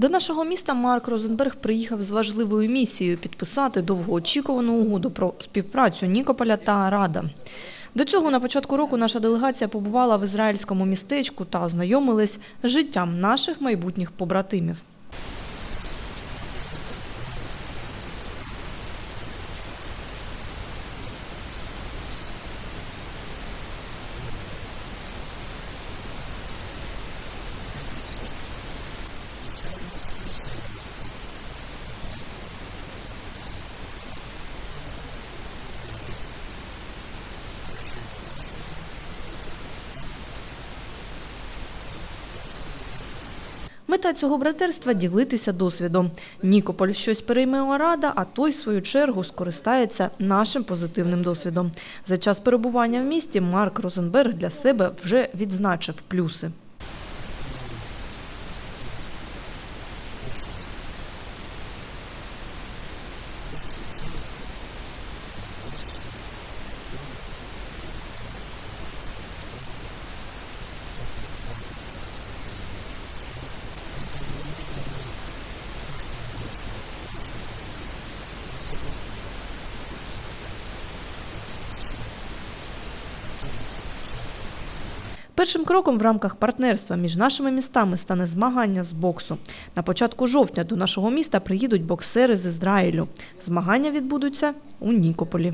До нашого міста Марк Розенберг приїхав з важливою місією підписати довгоочікувану угоду про співпрацю Нікополя та Рада. До цього на початку року наша делегація побувала в ізраїльському містечку та ознайомилась з життям наших майбутніх побратимів. Мета цього братерства – ділитися досвідом. Нікополь щось перейме у Арада, а той, в свою чергу, скористається нашим позитивним досвідом. За час перебування в місті Марк Розенберг для себе вже відзначив плюси. Першим кроком в рамках партнерства між нашими містами стане змагання з боксу. На початку жовтня до нашого міста приїдуть боксери з Ізраїлю. Змагання відбудуться у Нікополі.